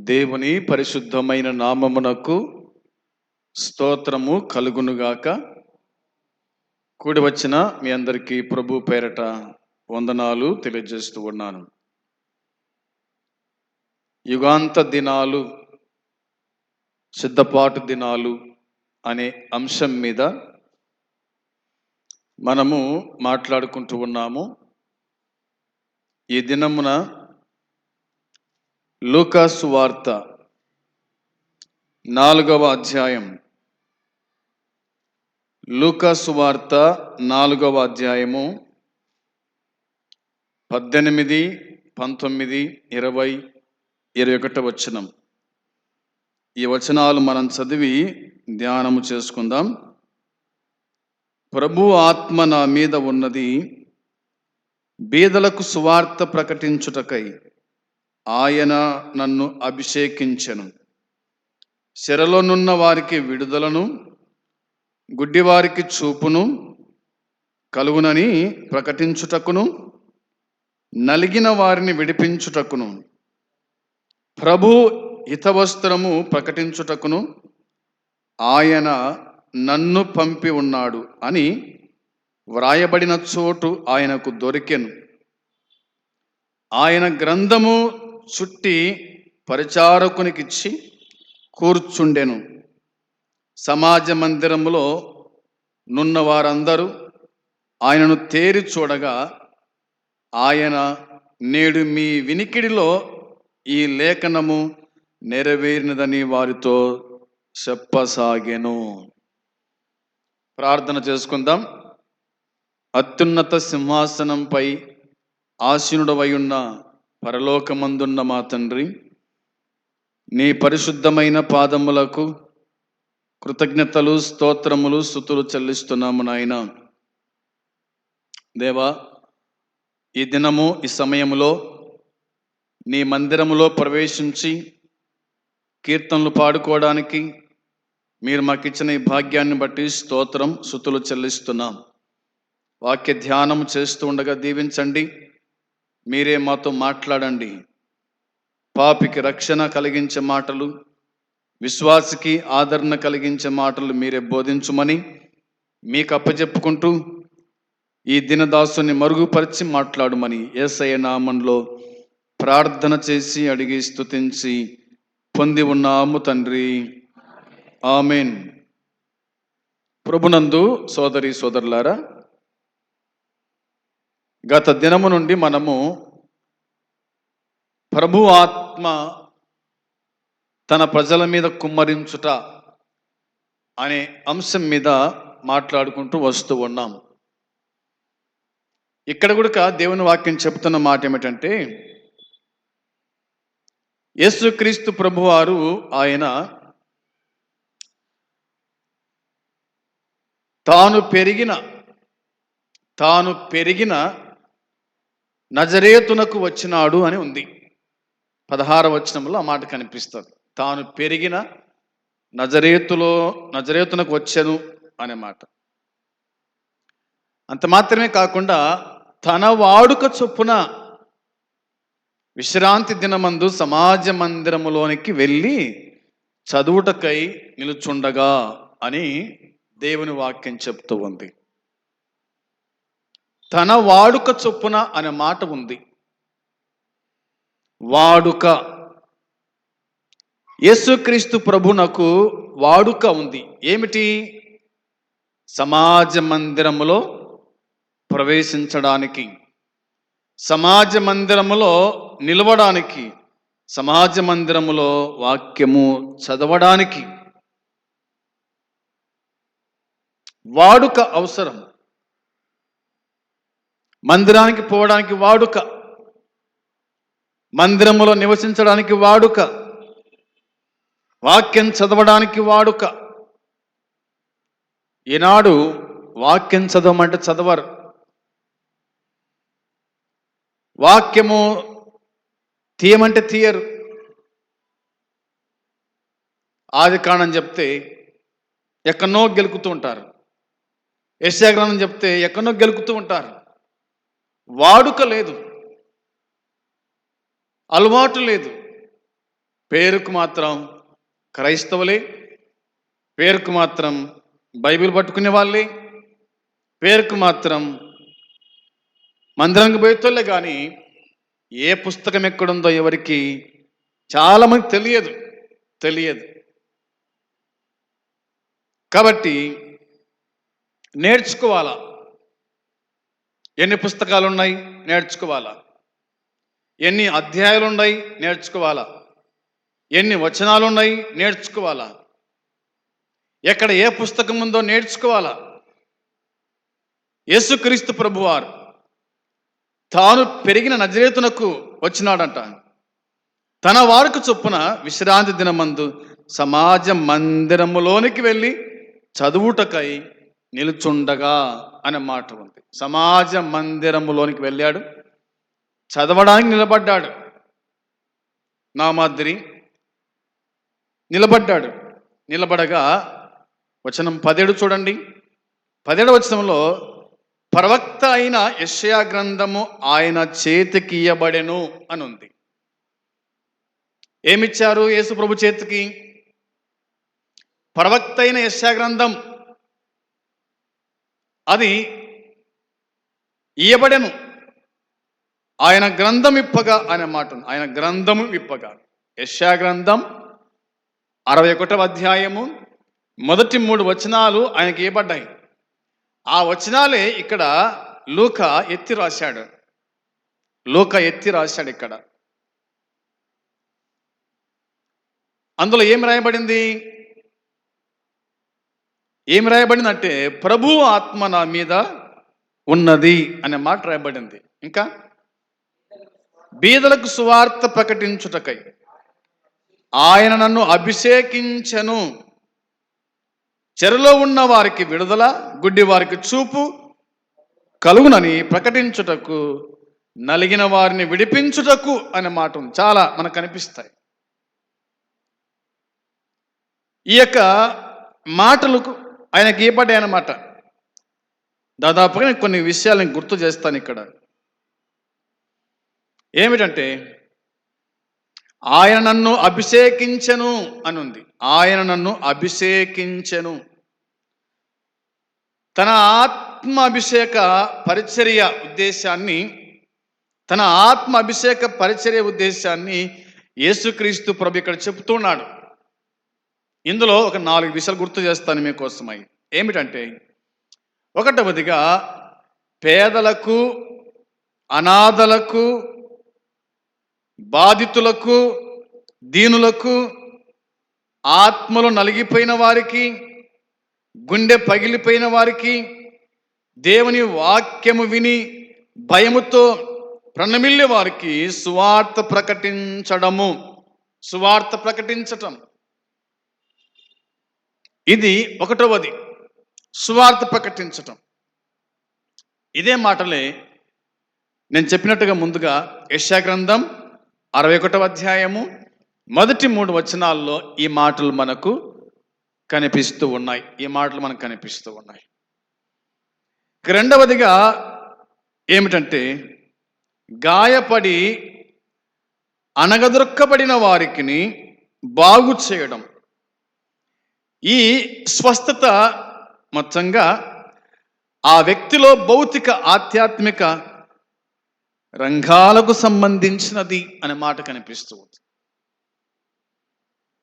దేవుని పరిశుద్ధమైన నామమునకు స్తోత్రము కలుగునుగాక. కూడి వచ్చిన మీ అందరికీ ప్రభు పేరట వందనాలు తెలియజేస్తూ ఉన్నాను. యుగాంత దినాలు సిద్ధపాటు దినాలు అనే అంశం మీద మనము మాట్లాడుకుంటూ ఉన్నాము. ఈ దినమున లూకాసు వార్త నాలుగవ అధ్యాయం. లూకాసు వార్త నాలుగవ అధ్యాయము పద్దెనిమిది పంతొమ్మిది ఇరవై ఇరవై ఒకటి వచనం. ఈ వచనాలు మనం చదివి ధ్యానము చేసుకుందాం. ప్రభు ఆత్మ నా మీద ఉన్నది బీదలకు సువార్త ప్రకటించుటకై ఆయన నన్ను అభిషేకించెను. శరలోనున్న వారికి విడుదలను గుడ్డివారికి చూపును కలుగునని ప్రకటించుటకును నలిగిన వారిని విడిపించుటకును ప్రభు హితవస్త్రము ప్రకటించుటకును ఆయన నన్ను పంపి ఉన్నాడు అని వ్రాయబడిన చోటు ఆయనకు దొరికెను. ఆయన గ్రంథము చుట్టి పరిచారకునికిచ్చి కూర్చుండెను. సమాజ మందిరములో నున్న వారందరూ ఆయనను తేరి చూడగా ఆయన నేడు మీ వినికిడిలో ఈ లేఖనము నెరవేరినదని వారితో చెప్పసాగెను. ప్రార్థన చేసుకుందాం. అత్యున్నత సింహాసనంపై ఆసీనుడవై ఉన్న పరలోకమందున్న మా తండ్రి నీ పరిశుద్ధమైన పాదములకు కృతజ్ఞతలు స్తోత్రములు స్థుతులు చెల్లిస్తున్నాము నాయన. దేవా ఈ దినము ఈ సమయములో నీ మందిరములో ప్రవేశించి కీర్తనలు పాడుకోవడానికి మీరు మాకు ఇచ్చిన ఈ భాగ్యాన్ని బట్టి స్తోత్రం స్థుతులు చెల్లిస్తున్నాం. వాక్య ధ్యానం చేస్తూ ఉండగా దీవించండి. మీరే మాతో మాట్లాడండి. పాపికి రక్షణ కలిగించే మాటలు విశ్వాసికి ఆదరణ కలిగించే మాటలు మీరే బోధించుమని మీకు అప్పచెప్పుకుంటూ ఈ దినదాసుని మరుగుపరిచి మాట్లాడుమని ఏసయ నామంలో ప్రార్థన చేసి అడిగి స్తుతించి పొంది ఉన్నాము తండ్రి. ఆమెన్. ప్రభునందు సోదరి సోదరులారా గత దినము నుండి మనము ప్రభు ఆత్మ తన ప్రజల మీద కుమ్మరించుట అనే అంశం మీద మాట్లాడుకుంటూ వస్తూ ఉన్నాం ఇక్కడ కూడా దేవుని వాక్యం చెబుతున్న మాట ఏమిటంటే యేసుక్రీస్తు ప్రభువారు ఆయన తాను పెరిగిన తాను పెరిగిన నజరేతునకు వచ్చినాడు అని ఉంది. పదహార వచనంలో ఆ మాట కనిపిస్తుంది. తాను పెరిగిన నజరేతులో నజరేతునకు వచ్చను అనే మాట. అంత మాత్రమే కాకుండా తన వాడుక చొప్పున విశ్రాంతి దినమందు సమాజ మందిరములోనికి వెళ్ళి చదువుటకై నిలుచుండగా అని దేవుని వాక్యం చెప్తూ ఉంది. తన వాడుక చొప్పున అనే మాట ఉంది. వాడుక. యేసుక్రీస్తు ప్రభునకు వాడుక ఉంది. ఏమిటి? సమాజ మందిరములో ప్రవేశించడానికి సమాజ మందిరములో నిలవడానికి సమాజ మందిరములో వాక్యము చదవడానికి. వాడుక అవసరం. మందిరానికి పోవడానికి వాడుక. మందిరములో నివసించడానికి వాడుక. వాక్యం చదవడానికి వాడుక. ఈనాడు వాక్యం చదవమంటే చదవరు. వాక్యము తీయమంటే తీయరు. ఆది కాణం చెప్తే ఎక్కడనో గెలుకుతూ ఉంటారు. యశాగ్రహణం చెప్తే ఎక్కడనో గెలుకుతూ ఉంటారు. వాడుక లేదు. అలవాటు లేదు. పేరుకు మాత్రం క్రైస్తవులే పేరుకు మాత్రం బైబిల్ పట్టుకునే వాళ్ళే పేరుకు మాత్రం మందిరానికి పోయేతోళ్ళే కానీ ఏ పుస్తకం ఎక్కడుందో ఎవరికి చాలామంది తెలియదు తెలియదు. కాబట్టి నేర్చుకోవాలా? ఎన్ని పుస్తకాలు ఉన్నాయి నేర్చుకోవాలా? ఎన్ని అధ్యాయాలు ఉన్నాయి నేర్చుకోవాలా? ఎన్ని వచనాలు ఉన్నాయి నేర్చుకోవాలా? ఎక్కడ ఏ పుస్తకం ఉందో నేర్చుకోవాలా? యేసుక్రీస్తు ప్రభువారు తాను పెరిగిన నజరేతునకు వచ్చినాడంట. తన వారికి చొప్పున విశ్రాంతి దినమందు సమాజ మందిరములోనికి వెళ్ళి చదువుటకై నిలుచుండగా అనే మాట ఉంది. సమాజ మందిరములోనికి వెళ్ళాడు. చదవడానికి నిలబడ్డాడు. నా మాదిరి నిలబడ్డాడు. నిలబడగా వచనం పదేడు చూడండి. పదేడు వచనంలో ప్రవక్త అయిన యెషయా గ్రంథము ఆయన చేతికి ఇయ్యబడెను అని ఉంది ఏమిచ్చారు యేసు ప్రభు చేతికి? ప్రవక్త అయిన యశ్యా గ్రంథం అది ఇయ్యబడెను. ఆయన గ్రంథం ఇప్పగా అనే మాట ఆయన గ్రంథము ఇప్పగా. యశా గ్రంథం అరవై ఒకటవ అధ్యాయము మొదటి మూడు వచనాలు ఆయనకి ఇవ్వబడ్డాయి ఆ వచనాలే ఇక్కడ లూక ఎత్తి రాశాడు. లూక ఎత్తి రాశాడు ఇక్కడ. అందులో ఏం రాయబడింది? ఏమి రాయబడిందంటే ప్రభు ఆత్మ నా మీద ఉన్నది అనే మాట రాయబడింది. ఇంకా? బీదలకు సువార్త ప్రకటించుటకై ఆయన నన్ను అభిషేకించను. చెరలో ఉన్న వారికి విడుదల గుడ్డి వారికి చూపు. కలుగునని ప్రకటించుటకు నలిగిన వారిని విడిపించుటకు అనే మాట ఉంది. చాలా మనకు కనిపిస్తాయి ఈ యొక్క మాటలకు ఆయనకి ఇవ్వబడ్డాయి అనమాట? దాదాపుగా నేను కొన్ని విషయాలు నేను గుర్తు చేస్తాను ఇక్కడ. ఏమిటంటే ఆయన నన్ను అభిషేకించను అని ఉంది ఆయన నన్ను అభిషేకించను. తన ఆత్మ అభిషేక పరిచర్య ఉద్దేశాన్ని తన ఆత్మ అభిషేక పరిచర్య ఉద్దేశాన్ని యేసుక్రీస్తు ప్రభు ఇక్కడ చెప్తున్నాడు ఇందులో ఒక నాలుగు విషయాలు గుర్తు చేస్తాను మీకోసమై. ఏమిటంటే ఒకటవదిగా పేదలకు అనాథలకు బాధితులకు దీనులకు ఆత్మలు నలిగిపోయిన వారికి గుండె పగిలిపోయిన వారికి దేవుని వాక్యము విని భయముతో ప్రణమిల్లే వారికి సువార్త ప్రకటించడము. సువార్త ప్రకటించటం. ఇది ఒకటవది. సువార్త ప్రకటించటం. ఇదే మాటలే నేను చెప్పినట్టుగా ముందుగా యశాగ్రంథం అరవై ఒకటవ అధ్యాయము మొదటి మూడు వచనాల్లో ఈ మాటలు మనకు కనిపిస్తూ ఉన్నాయి. ఈ మాటలు మనకు కనిపిస్తూ ఉన్నాయి. రెండవదిగా ఏమిటంటే గాయపడి అనగదొక్కబడిన వారికి బాగు చేయడం. ఈ స్వస్థత మొత్తంగా ఆ వ్యక్తిలో భౌతిక ఆధ్యాత్మిక రంగాలకు సంబంధించినది అనే మాట కనిపిస్తూ ఉంది.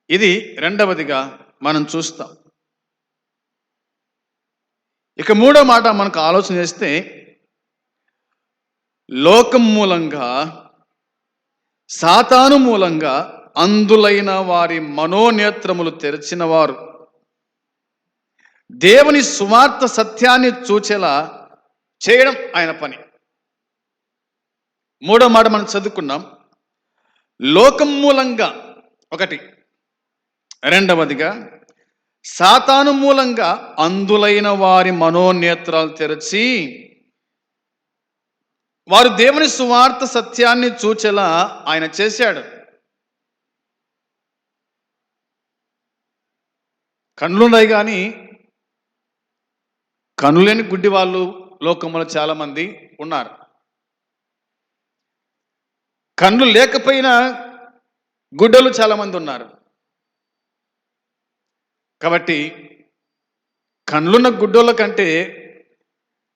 ఇది రెండవదిగా మనం చూస్తాం. ఇక మూడో మాట మనకు ఆలోచన చేస్తే లోకం మూలంగా సాతాను మూలంగా అందులైన వారి మనోనేత్రములు తెరిచిన వారు దేవుని సువార్త సత్యాన్ని చూచేలా చేయడం ఆయన పని. మూడో మాట మనం చదువుకున్నాం. లోకం మూలంగా ఒకటి. రెండవదిగా సాతాను మూలంగా అందులైన వారి మనోనేత్రాలు తెరచి వారు దేవుని సువార్త సత్యాన్ని చూచేలా ఆయన చేశాడు. కళ్ళున్నాయి కానీ కనులేని గుడ్డి వాళ్ళు లోకంలో చాలామంది ఉన్నారు. కళ్ళు లేకపోయినా గుడ్డలు చాలామంది ఉన్నారు. కాబట్టి కళ్ళున్న గుడ్డోళ్ళ కంటే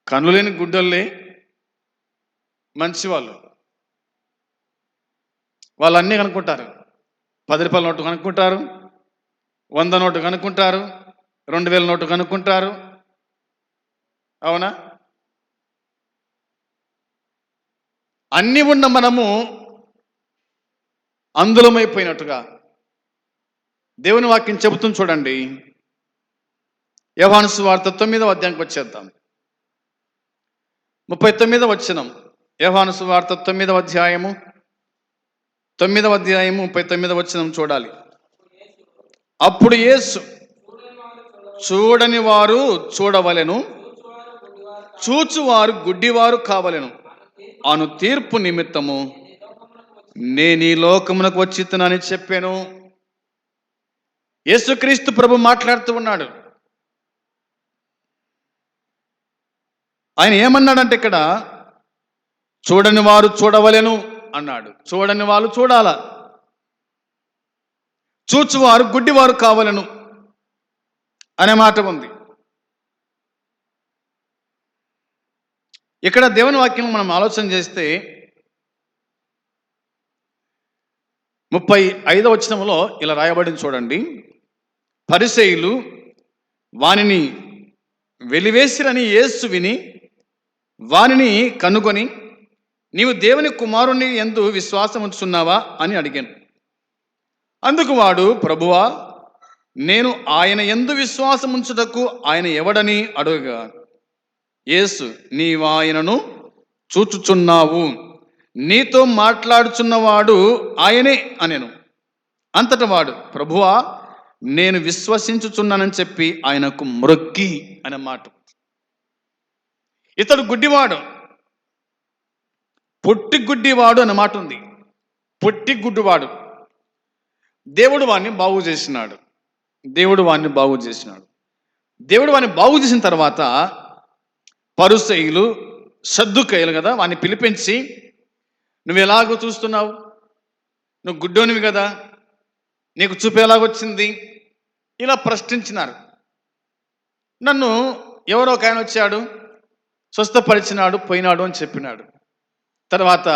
కళ్ళు లేని గుడ్డోళ్ళే మంచివాళ్ళు. వాళ్ళు అన్నీ కనుక్కుంటారు. పది రూపాయల నోటు కనుక్కుంటారు. వంద నోటు కనుక్కుంటారు. రెండు వేల నోటు కనుక్కుంటారు. అవునా? అన్నీ ఉన్న మనము అందులమైపోయినట్టుగా దేవుని వాక్యం చెబుతుంది చూడండి. యవాను వార్త తొమ్మిదవ అధ్యాయంకి వచ్చేద్దాం. ముప్పై తొమ్మిదవ వచ్చినం యవాను వార్త తొమ్మిదవ అధ్యాయము తొమ్మిదవ అధ్యాయము ముప్పై తొమ్మిదవ వచ్చినం చూడాలి. అప్పుడు యేసు చూడని వారు చూడవలెను. చూచువారు గుడ్డివారు కావలెను. అను తీర్పు నిమిత్తము నేను ఈ లోకమునకు వచ్చితున్నానని చెప్పాను. యేసుక్రీస్తు ప్రభు మాట్లాడుతూ ఉన్నాడు. ఆయన ఏమన్నాడంటే ఇక్కడ చూడని వారు చూడవలెను అన్నాడు. చూడని వాళ్ళు చూడాల. చూచువారు గుడ్డివారు కావలను అనే మాట ఉంది. ఇక్కడ దేవుని వాక్యం మనం ఆలోచన చేస్తే ముప్పై ఐదవ వచనంలో ఇలా రాయబడింది చూడండి. పరిసయులు వానిని వెలివేసిరని యేసు విని వానిని కనుగొని నీవు దేవుని కుమారుని ఎందు విశ్వాసం ఉంచున్నావా అని అడిగాను. అందుకు వాడు ప్రభువా నేను ఆయన ఎందు విశ్వాసం ఉంచుటకు ఆయన ఎవడని అడుగగా. యేసు నీవాయనను చూచుచున్నావు. నీతో మాట్లాడుచున్నవాడు ఆయనే అనెను. అంతట వాడు ప్రభువా నేను విశ్వసించుచున్నానని చెప్పి ఆయనకు మ్రొక్కి అనే మాట. ఇతడు గుడ్డివాడు. పొట్టి గుడ్డివాడు అనే మాట ఉంది. పొట్టి గుడ్డివాడు. దేవుడు వాడిని బాగు చేసినాడు. దేవుడు వాడిని బాగు చేసినాడు. దేవుడు వాడిని బాగు చేసిన తర్వాత పరుసయులు సర్దుకయ్యలు కదా వాడిని పిలిపించి నువ్వు ఎలాగో చూస్తున్నావు? నువ్వు గుడ్డోనివి కదా? నీకు చూపేలాగొచ్చింది ఇలా ప్రశ్నించినారు. నన్ను ఎవరో ఒక ఆయన వచ్చాడు స్వస్థపరిచినాడు పోయినాడు అని చెప్పినాడు. తర్వాత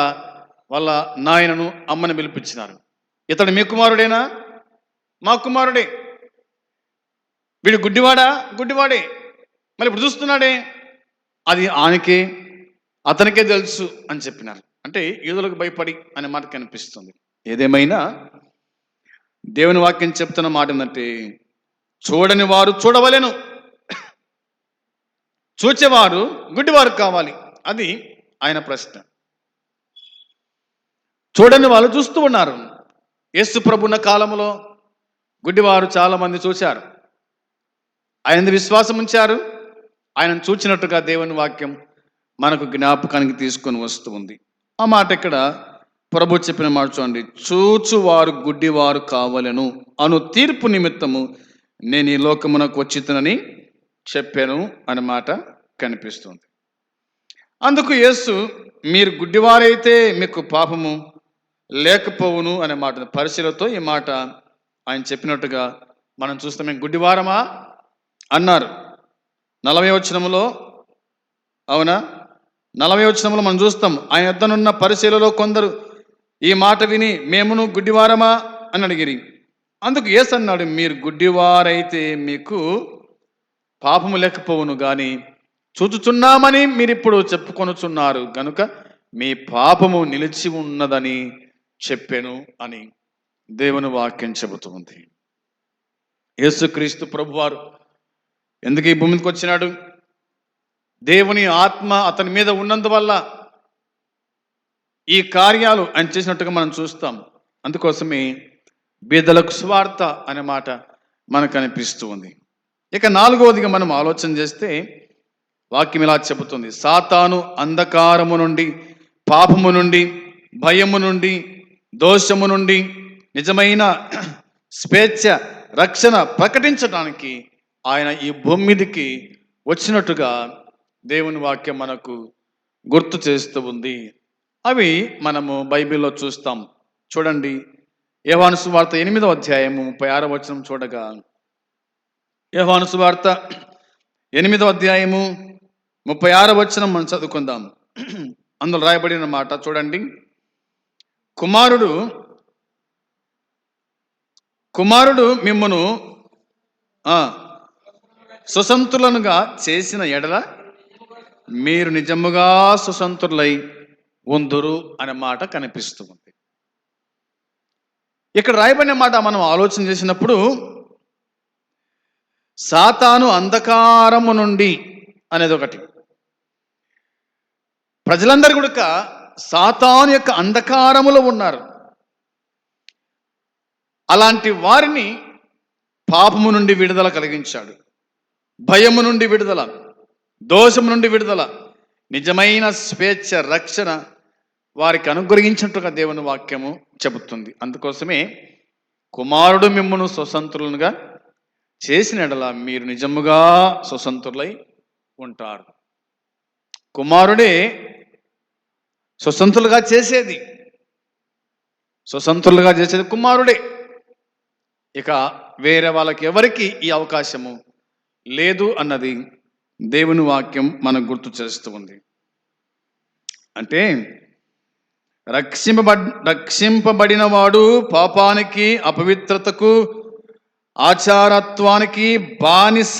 వాళ్ళ నాయనను అమ్మని పిలిపించినారు. ఇతడు మీ కుమారుడేనా? మా కుమారుడే. వీడు గుడ్డివాడా? గుడ్డివాడే. మరి ఇప్పుడు చూస్తున్నాడే. అది ఆయనకే అతనికే తెలుసు అని చెప్పినారు. అంటే యూదులకు భయపడి అనే మాట కనిపిస్తుంది. ఏదేమైనా దేవుని వాక్యం చెప్తున్న మాట ఏంటంటే చూడని వారు చూడవలేను. చూచేవారు గుడ్డివారు కావాలి. అది ఆయన ప్రశ్న. చూడని వాళ్ళు చూస్తూ ఉన్నారు. యేసు ప్రభున్న కాలంలో గుడ్డివారు చాలామంది చూశారు. ఆయన విశ్వాసం ఉంచారు. ఆయనను చూచినట్టుగా దేవుని వాక్యం మనకు జ్ఞాపకానికి తీసుకొని వస్తూ ఉంది. ఆ మాట ఇక్కడ ప్రభు చెప్పిన మాట చూడండి. చూచువారు గుడ్డివారు కావలను అను తీర్పు నిమిత్తము నేను ఈ లోకమునకు వచ్చితనని చెప్పాను అనే మాట కనిపిస్తుంది. అందుకు యేసు మీరు గుడ్డివారైతే మీకు పాపము లేకపోవును అనే మాట పరిశీలతో ఈ మాట ఆయన చెప్పినట్టుగా మనం చూస్తే. మేము గుడ్డివారమా? అన్నారు. నలభై వచనములో అవునా? నలభై వచనంలో మనం చూస్తాం. ఆయన యొద్దనున్న పరిశీలలో కొందరు ఈ మాట విని మేమును గుడ్డివారమా? అని అడిగిరి. అందుకు ఏస్ అన్నాడు మీరు గుడ్డివారైతే మీకు పాపము లేకపోవును కానీ చూచుచున్నామని మీరు ఇప్పుడు చెప్పుకొనుచున్నారు. కనుక మీ పాపము నిలిచి ఉన్నదని చెప్పాను అని దేవుని వాక్యం చెబుతుంది యేసుక్రీస్తు ప్రభువారు ఎందుకు ఈ భూమికి వచ్చినాడు? దేవుని ఆత్మ అతని మీద ఉన్నందువల్ల ఈ కార్యాలు ఆయన చేసినట్టుగా మనం చూస్తాం. అందుకోసమే బీదలకు స్వార్థ అనే మాట మనకు అనిపిస్తూ ఉంది. ఇక నాలుగవదిగా మనం ఆలోచన చేస్తే వాక్యం ఇలా చెబుతుంది. సాతాను అంధకారము నుండి పాపము నుండి భయము నుండి దోషము నుండి నిజమైన స్వేచ్ఛ రక్షణ ప్రకటించడానికి ఆయన ఈ భూమి మీదకి వచ్చినట్టుగా దేవుని వాక్యం మనకు గుర్తు చేస్తూ ఉంది. అవి మనము బైబిల్లో చూస్తాం. చూడండి యోహాను సువార్త ఎనిమిదో అధ్యాయము ముప్పై ఆరో వచనం చూడగా యోహాను సువార్త ఎనిమిదో అధ్యాయము ముప్పై ఆరో వచనం మనం చదువుకుందాం. అందులో రాయబడిన మాట చూడండి. కుమారుడు కుమారుడు మిమ్మను సుసంతులనుగా చేసిన ఎడల మీరు నిజముగా సుసంతులై ఉందురు అనే మాట కనిపిస్తూ ఉంది. ఇక్కడ రాయబడిన మాట మనం ఆలోచన చేసినప్పుడు సాతాను అంధకారము నుండి అనేది ఒకటి. ప్రజలందరూ కూడా సాతాను యొక్క అంధకారములో ఉన్నారు. అలాంటి వారిని పాపము నుండి విడుదల కలిగించాడు. భయము నుండి విడుదల దోషము నుండి విడుదల నిజమైన స్వేచ్ఛ రక్షణ వారికి అనుగ్రహించినట్టుగా దేవుని వాక్యము చెబుతుంది. అందుకోసమే కుమారుడు మిమ్మను స్వతంత్రులుగా చేసిన ఎడల మీరు నిజముగా స్వతంత్రులై ఉంటారు. కుమారుడే స్వతంత్రులుగా చేసేది స్వతంత్రులుగా చేసేది కుమారుడే. ఇక వేరే వాళ్ళకి ఎవరికి ఈ అవకాశము లేదు అన్నది దేవుని వాక్యం మనకు గుర్తు చేస్తూ ఉంది. అంటే రక్షింపబ రక్షింపబడిన వాడు పాపానికి అపవిత్రతకు ఆచారత్వానికి బానిస.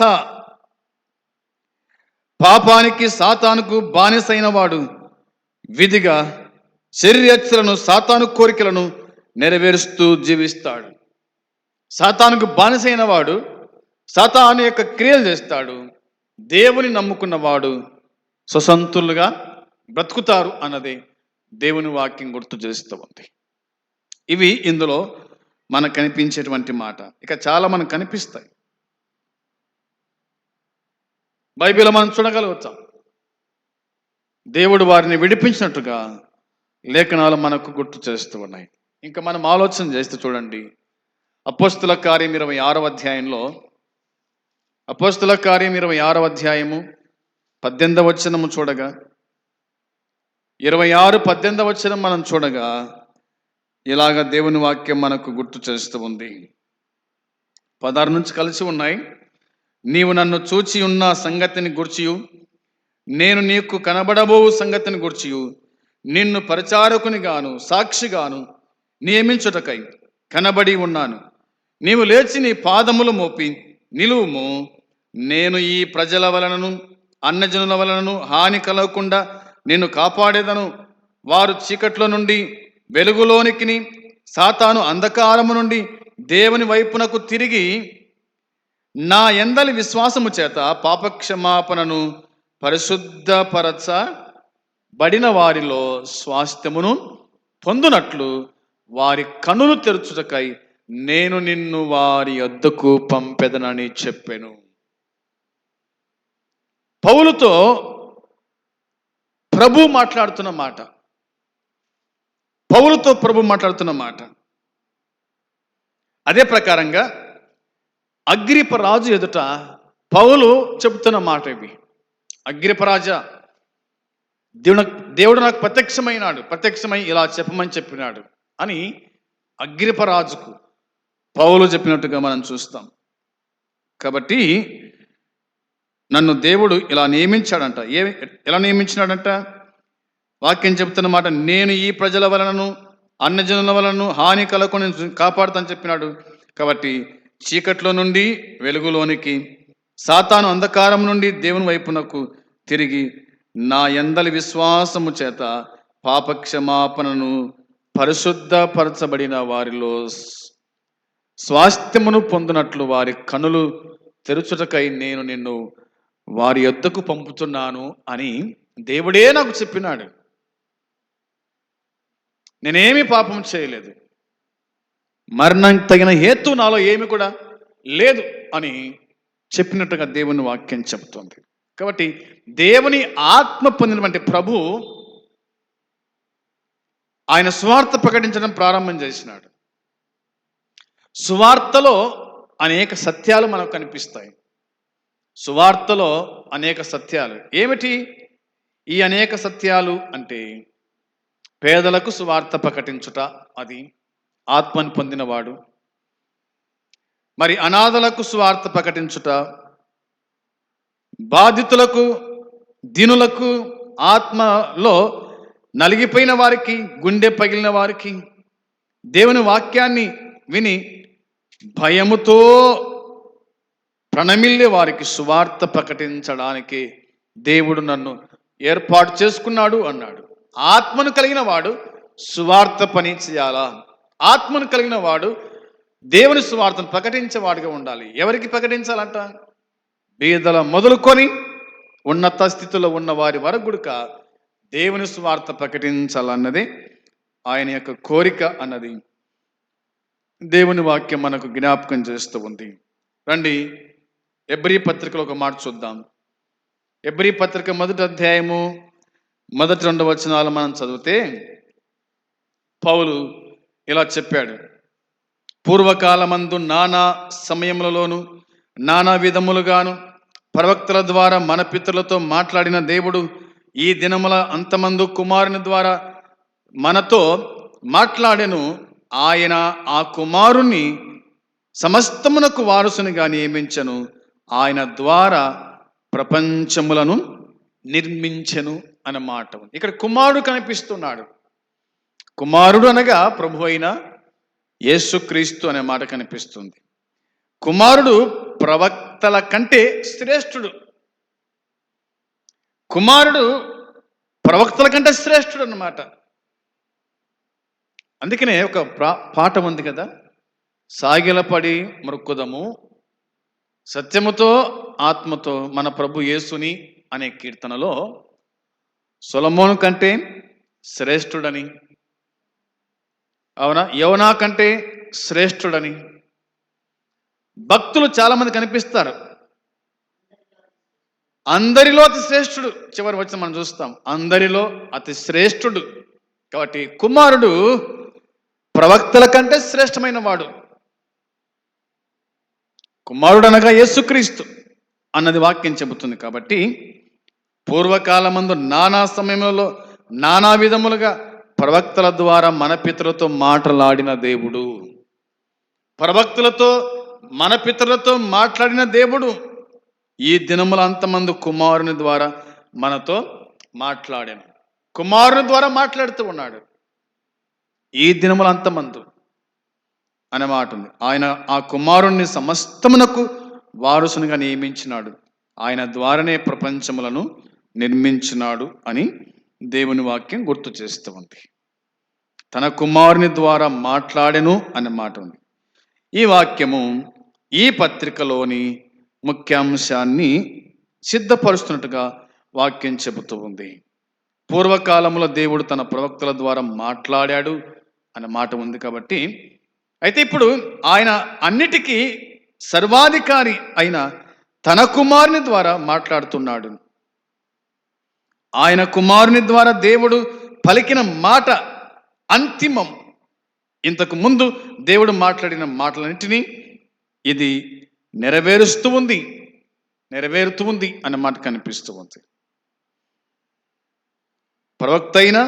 పాపానికి సాతానుకు బానిసైన వాడు విధిగా శరీరచలను సాతాను కోరికలను నెరవేరుస్తూ జీవిస్తాడు. సాతానుకు బానిసైన వాడు సాతాను యొక్క క్రియలు చేస్తాడు. దేవుని నమ్ముకున్నవాడు స్వసంతులుగా బ్రతుకుతారు అన్నది దేవుని వాక్యం గుర్తు చేస్తూ ఉంది ఇవి ఇందులో మనకు కనిపించేటువంటి మాట. ఇక చాలా మనకు కనిపిస్తాయి. బైబిల్ మనం చూడగలుగుతాం. దేవుడు వారిని విడిపించినట్టుగా లేఖనాలు మనకు గుర్తు చేస్తూ ఉన్నాయి. ఇంకా మనం ఆలోచన చేస్తే చూడండి. అపోస్తుల కార్యం ఇరవై ఆరవ అధ్యాయంలో అపోస్తుల కార్యం ఇరవై ఆరవ అధ్యాయము పద్దెనిమిదవ వచనము చూడగా. ఇరవై ఆరు పద్దెనిమిదవ వచనం మనం చూడగా ఇలాగ దేవుని వాక్యం మనకు గుర్తు చేస్తూ ఉంది. పదహారు నుంచి కలిసి ఉన్నాయి. నీవు నన్ను చూచి ఉన్న సంగతిని గుర్చియు. నేను నీకు కనబడబో సంగతిని గుర్చియు. నిన్ను పరిచారకుని గాను సాక్షిగాను నియమించుటకై కనబడి ఉన్నాను. నీవు లేచి నీ పాదములు మోపి నిలువుము. నేను ఈ ప్రజల వలనను అన్నజనుల వలనను హాని కలగకుండా నిన్ను కాపాడేదను. వారు చీకట్లో నుండి వెలుగులోనికి సాతాను అంధకారము నుండి దేవుని వైపునకు తిరిగి నా ఎందలి విశ్వాసము చేత పాపక్షమాపణను పరిశుద్ధపరచ బడిన వారిలో స్వాస్థ్యమును పొందునట్లు వారి కనులు తెరుచుటకై నేను నిన్ను వారి వద్దకు పంపెదనని చెప్పాను. పౌలుతో ప్రభు మాట్లాడుతున్న మాట. పౌలుతో ప్రభు మాట్లాడుతున్న మాట. అదే ప్రకారంగా అగ్రిపరాజు ఎదుట పౌలు చెబుతున్న మాట ఇవి. అగ్రిపరాజా దేవుడు దేవుడు నాకు ప్రత్యక్షమైనాడు ప్రత్యక్షమై ఇలా చెప్పమని చెప్పినాడు అని అగ్రిపరాజుకు పౌలు చెప్పినట్టుగా మనం చూస్తాం. కాబట్టి నన్ను దేవుడు ఇలా నియమించాడంట. ఏ ఎలా నియమించినాడంట? వాక్యం చెప్తున్న మాట నేను ఈ ప్రజల వలనను అన్నజనుల వలనను హాని కలగకుండా కాపాడుతాను చెప్పినాడు. కాబట్టి చీకట్లో నుండి వెలుగులోనికి సాతాను అంధకారం నుండి దేవుని వైపునకు తిరిగి నా ఎందలి విశ్వాసము చేత పాపక్షమాపణను పరిశుద్ధపరచబడిన వారిలో స్వాస్థ్యమును పొందినట్లు వారి కనులు తెరుచుటకై నేను నిన్ను వారి యొద్దకు పంపుతున్నాను అని దేవుడే నాకు చెప్పినాడు. నేనేమి పాపం చేయలేదు. మరణం తగిన హేతు నాలో ఏమి కూడా లేదు అని చెప్పినట్టుగా దేవుని వాక్యం చెబుతోంది. కాబట్టి దేవుని ఆత్మ పొందినటువంటి ప్రభు ఆయన సువార్త ప్రకటించడం ప్రారంభం చేసినాడు. సువార్తలో అనేక సత్యాలు మనకు కనిపిస్తాయి. సువార్తలో అనేక సత్యాలు. ఏమిటి? ఈ అనేక సత్యాలు అంటే పేదలకు సువార్త ప్రకటించుట అది. ఆత్మను పొందినవాడు. మరి అనాథలకు స్వార్థ ప్రకటించుట. బాధితులకు దీనులకు ఆత్మలో నలిగిపోయిన వారికి గుండె పగిలిన వారికి దేవుని వాక్యాన్ని విని భయముతో ప్రణమిల్లే వారికి సువార్త ప్రకటించడానికి దేవుడు నన్ను ఏర్పాటు చేసుకున్నాడు అన్నాడు. ఆత్మను కలిగిన వాడు సువార్త పని చేయాలా? ఆత్మను కలిగిన వాడు దేవుని సువార్తను ప్రకటించేవాడిగా ఉండాలి. ఎవరికి ప్రకటించాలంట? బీదల మొదలుకొని ఉన్నత స్థితిలో ఉన్న వారి వరకు గుడుక దేవుని సువార్త ప్రకటించాలన్నది ఆయన యొక్క కోరిక అన్నది దేవుని వాక్యం మనకు జ్ఞాపకం చేస్తూ ఉంది. రండి ఎబ్రి పత్రికలో ఒక మాట చూద్దాం. ఎబ్రి పత్రిక మొదటి అధ్యాయము మొదటి రెండు వచనాలు మనం చదివితే పౌలు ఇలా చెప్పాడు. పూర్వకాలమందు నానా సమయములలోను నానా విధములుగాను ప్రవక్తల ద్వారా మన పితరులతో మాట్లాడిన దేవుడు ఈ దినముల అంతమందు కుమారుని ద్వారా మనతో మాట్లాడెను. ఆయన ఆ కుమారుణ్ణి సమస్తమునకు వారసునిగా నియమించను. ఆయన ద్వారా ప్రపంచములను నిర్మించెను అన్న మాట ఉంది. ఇక్కడ కుమారుడు కనిపిస్తున్నాడు. కుమారుడు అనగా ప్రభు అయిన యేసుక్రీస్తు అనే మాట కనిపిస్తుంది. కుమారుడు ప్రవక్తల కంటే శ్రేష్ఠుడు. కుమారుడు ప్రవక్తల కంటే శ్రేష్ఠుడు అన్నమాట. అందుకనే ఒక పాఠం పాట ఉంది కదా. సాగిలపడి మృక్కుదము సత్యముతో ఆత్మతో మన ప్రభు యేసుని అనే కీర్తనలో సొలమోను కంటే శ్రేష్ఠుడని అవునా? యవనా కంటే శ్రేష్ఠుడని భక్తులు చాలామంది కనిపిస్తారు. అందరిలో అతి శ్రేష్ఠుడు. చివరి వచ్చి మనం చూస్తాం. అందరిలో అతి శ్రేష్ఠుడు. కాబట్టి కుమారుడు ప్రవక్తల కంటే శ్రేష్టమైన వాడు. కుమారుడు అనగా యేసుక్రీస్తు అన్నది వాక్యం చెబుతుంది కాబట్టి పూర్వకాలమందు నానా సమయంలో నానా విధములుగా ప్రవక్తల ద్వారా మన పితరులతో మాట్లాడిన దేవుడు. ప్రవక్తులతో మన పితరులతో మాట్లాడిన దేవుడు. ఈ దినముల అంతమందు కుమారుని ద్వారా మనతో మాట్లాడాను కుమారుని ద్వారా మాట్లాడుతూ ఉన్నాడు. ఈ దినముల అంతమందు అనే మాట ఉంది. ఆయన ఆ కుమారుణ్ణి సమస్తమునకు వారసునిగా నియమించినాడు. ఆయన ద్వారానే ప్రపంచములను నిర్మించినాడు అని దేవుని వాక్యం గుర్తు చేస్తూ ఉంది. తన కుమారుని ద్వారా మాట్లాడెను అనే మాట ఉంది. ఈ వాక్యము ఈ పత్రికలోని ముఖ్యాంశాన్ని సిద్ధపరుస్తున్నట్టుగా వాక్యం చెబుతూ ఉంది. పూర్వకాలంలో దేవుడు తన ప్రవక్తల ద్వారా మాట్లాడాడు అనే మాట ఉంది కాబట్టి అయితే ఇప్పుడు ఆయన అన్నిటికీ సర్వాధికారి అయిన తన కుమారుని ద్వారా మాట్లాడుతున్నాడు. ఆయన కుమారుని ద్వారా దేవుడు పలికిన మాట అంతిమం. ఇంతకు ముందు దేవుడు మాట్లాడిన మాటలన్నిటినీ ఇది నెరవేరుస్తూ ఉంది నెరవేరుతూ ఉంది అన్న మాట కనిపిస్తూ ఉంది. ప్రవక్త అయినా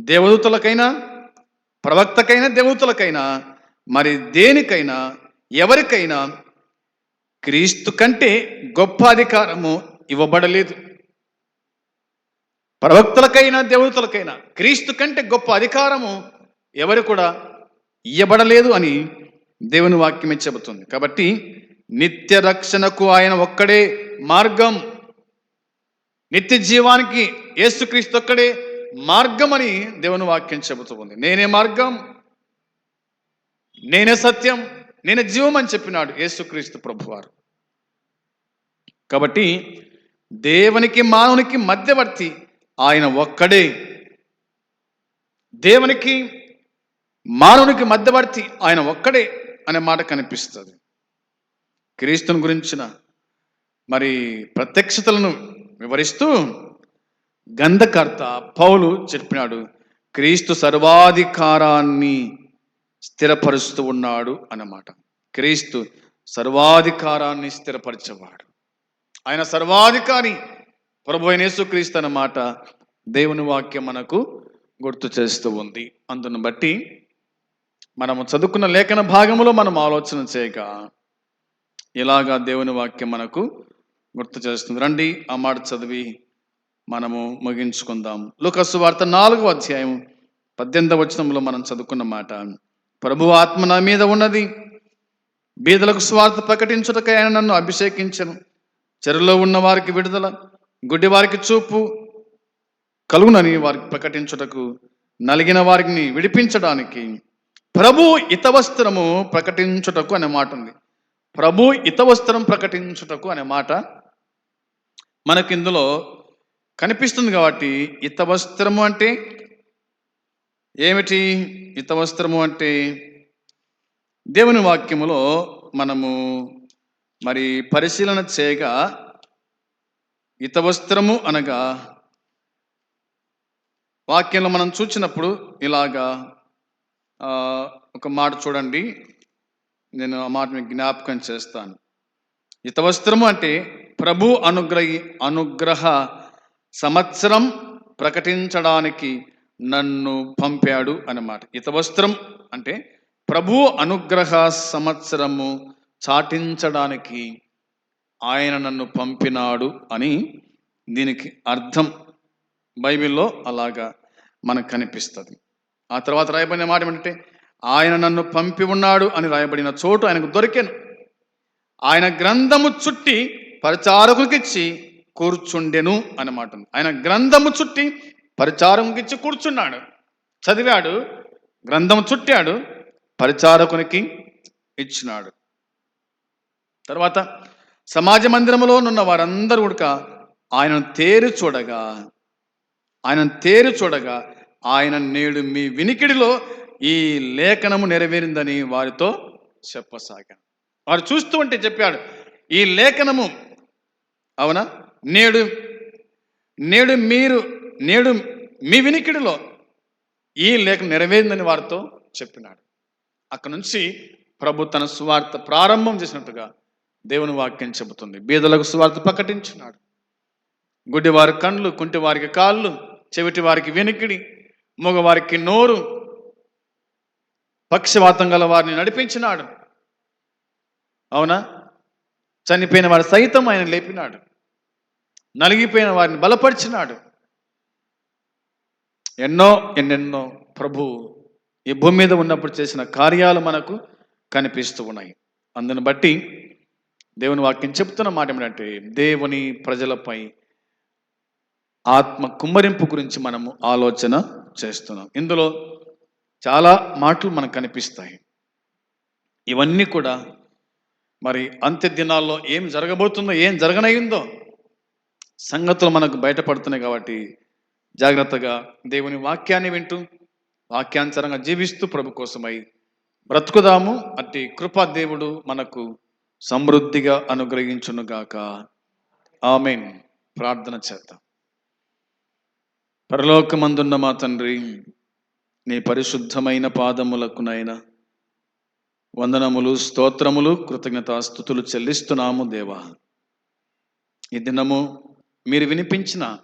దేవదూతలకైనా ప్రవక్తకైనా దేవతలకైనా మరి దేనికైనా ఎవరికైనా క్రీస్తు కంటే గొప్ప అధికారము ఇవ్వబడలేదు. ప్రవక్తలకైనా దేవతలకైనా క్రీస్తు కంటే గొప్ప అధికారము ఎవరు కూడా ఇయ్యబడలేదు అని దేవుని వాక్యమే చెబుతుంది. కాబట్టి నిత్య రక్షణకు ఆయన ఒక్కడే మార్గం. నిత్య జీవానికి యేసుక్రీస్తు ఒక్కడే మార్గమని దేవుని వాక్యం చెబుతూ ఉంది నేనే మార్గం నేనే సత్యం నేనే జీవం అని చెప్పినాడు యేసుక్రీస్తు ప్రభువారు. కాబట్టి దేవునికి మానవునికి మధ్యవర్తి ఆయన ఒక్కడే. దేవునికి మానవునికి మధ్యవర్తి ఆయన ఒక్కడే అనే మాట కనిపిస్తుంది. క్రీస్తుని గురించిన మరి ప్రత్యక్షతలను వివరిస్తూ గంధకర్త పౌలు చెప్పినాడు క్రీస్తు సర్వాధికారాన్ని స్థిరపరుస్తూ ఉన్నాడు అన్నమాట. క్రీస్తు సర్వాధికారాన్ని స్థిరపరిచేవాడు. ఆయన సర్వాధికారి ప్రభు అయిన యేసుక్రీస్తు అన్నమాట దేవుని వాక్యం మనకు గుర్తు చేస్తూ ఉంది. అందును బట్టి మనము చదువుకున్న లేఖన భాగంలో మనం ఆలోచన చేయక ఇలాగా దేవుని వాక్యం మనకు గుర్తు చేస్తుంది. రండి ఆ మాట చదివి మనము ముగించుకుందాం. లుకస్సు వార్త నాలుగో అధ్యాయం పద్దెనిమిదవ వచనంలో మనం చదువుకున్న మాట ప్రభు ఆత్మ నా మీద ఉన్నది. బీదలకు స్వార్థ ప్రకటించుటకై ఆయన నన్ను అభిషేకించను. చెరలో ఉన్న వారికి విడుదల గుడ్డి వారికి చూపు. కలుగునని వారికి ప్రకటించుటకు నలిగిన వారిని విడిపించడానికి ప్రభు ఇతవస్త్రము ప్రకటించుటకు అనే మాట ఉంది. ప్రభు ఇతవస్త్రం ప్రకటించుటకు అనే మాట మనకి ఇందులో కనిపిస్తుంది కాబట్టి ఇత వస్త్రము అంటే ఏమిటి? ఇతవస్త్రము అంటే దేవుని వాక్యములో మనము మరి పరిశీలన చేయగా ఇతవస్త్రము అనగా వాక్యంలో మనం చూసినప్పుడు ఇలాగా ఒక మాట చూడండి. నేను ఆ మాట మీకు జ్ఞాపకం చేస్తాను. ఇతవస్త్రము అంటే ప్రభు అనుగ్రహి అనుగ్రహ సంవత్సరం ప్రకటించడానికి నన్ను పంపాడు అన్నమాట. ఇతవస్త్రం అంటే ప్రభు అనుగ్రహ సంవత్సరము చాటించడానికి ఆయన నన్ను పంపినాడు అని దీనికి అర్థం బైబిల్లో అలాగా మనకు కనిపిస్తుంది. ఆ తర్వాత రాయబడిన మాట ఏమంటే ఆయన నన్ను పంపి ఉన్నాడు అని రాయబడిన చోటు ఆయనకు దొరికాను. ఆయన గ్రంథము చుట్టి పరిచారకులకిచ్చి కూర్చుండెను అన్నమాట ఆయన గ్రంథము చుట్టి పరిచారంకిచ్చి కూర్చున్నాడు. చదివాడు గ్రంథము చుట్టాడు పరిచారకునికి ఇచ్చినాడు. తర్వాత సమాజ మందిరంలో ఉన్న వారందరూ ఉడక ఆయనను తేరు చూడగా ఆయనను తేరు చూడగా ఆయన నేడు మీ వినికిడిలో ఈ లేఖనము నెరవేరిందని వారితో చెప్పసాగాను. వారు చూస్తూ ఉంటే చెప్పాడు ఈ లేఖనము అవునా? నేడు నేడు మీరు నేడు మీ వినికిడిలో ఈ లేఖ నెరవేరిందని వారితో చెప్పినాడు. అక్కడ నుంచి ప్రభు తన సువార్త ప్రారంభం చేసినట్టుగా దేవుని వాక్యం చెబుతుంది. బీదలకు సువార్త ప్రకటించినాడు. గుడ్డివారి కండ్లు కుంటి వారికి కాళ్ళు చెవిటి వారికి వెనికిడి మగవారికి నోరు పక్షవాతం గల వారిని నడిపించినాడు. అవునా? చనిపోయిన వారి సైతం ఆయన లేపినాడు. నలిగిపోయిన వారిని బలపరిచినాడు. ఎన్నో ఎన్నెన్నో ప్రభు ఈ భూమి మీద ఉన్నప్పుడు చేసిన కార్యాలు మనకు కనిపిస్తూ ఉన్నాయి. అందుని బట్టి దేవుని వాక్యం చెప్తున్న మాట ఏమిటంటే దేవుని ప్రజలపై ఆత్మ కుమ్మరింపు గురించి మనము ఆలోచన చేస్తున్నాం. ఇందులో చాలా మాటలు మనకు కనిపిస్తాయి. ఇవన్నీ కూడా మరి అంత్య దినాల్లో ఏం జరగబోతుందో ఏం జరగనయిందో సంగతులు మనకు బయటపడుతున్నాయి కాబట్టి జాగ్రత్తగా దేవుని వాక్యాన్ని వింటూ వాక్యానుసారంగా జీవిస్తూ ప్రభు కోసమై బ్రతుకుదాము. అట్టి కృపా దేవుడు మనకు సమృద్ధిగా అనుగ్రహించునుగాక ఆమెన్. ప్రార్థన చేద్దాం. పరలోకమందున్న మా తండ్రి నీ పరిశుద్ధమైన పాదములకు నైనా వందనములు స్తోత్రములు కృతజ్ఞతాస్థుతులు చెల్లిస్తున్నాము దేవా. ఈ దినము మీరు వినిపించిన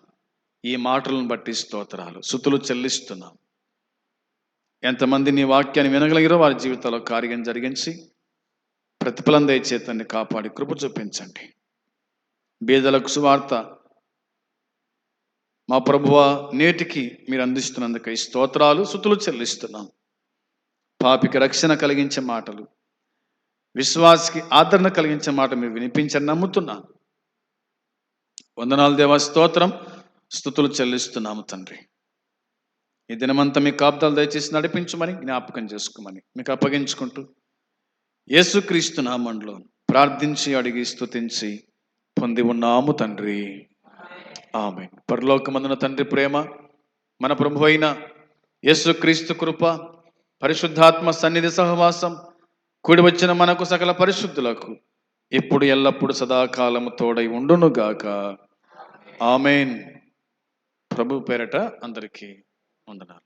ఈ మాటలను బట్టి స్తోత్రాలు. సుతులు చెల్లిస్తున్నాం. ఎంతమంది నీ వాక్యాన్ని వినగలిగిరో వారి జీవితాల్లో కార్యం జరిగించి ప్రతిఫలం దయచేతన్ని కాపాడి కృప చూపించండి. బీదలకు సువార్త మా ప్రభువ నేటికి మీరు అందిస్తున్నందుకై స్తోత్రాలు సుతులు చెల్లిస్తున్నాం. పాపికి రక్షణ కలిగించే మాటలు విశ్వాసకి ఆదరణ కలిగించే మాట మీరు వినిపించని నమ్ముతున్నాను వందనాలు దేవా స్తోత్రం. స్థుతులు చెల్లిస్తున్నాము తండ్రి. ఈ దినమంతా మీ కాపుదాలు దయచేసి నడిపించమని జ్ఞాపకం చేసుకోమని మీకు అప్పగించుకుంటూ యేసుక్రీస్తు నామంలో ప్రార్థించి అడిగి స్థుతించి పొంది ఉన్నాము తండ్రి. ఆమె పరలోకమందున తండ్రి ప్రేమ మన ప్రభు అయిన యేసుక్రీస్తు కృప పరిశుద్ధాత్మ సన్నిధి సహవాసం కూడి వచ్చిన మనకు సకల పరిశుద్ధులకు ఇప్పుడు ఎల్లప్పుడు సదాకాలము తోడై ఉండునుగాక. ఆమెన్. ప్రభు పేరట అందరికీ వందనాలు.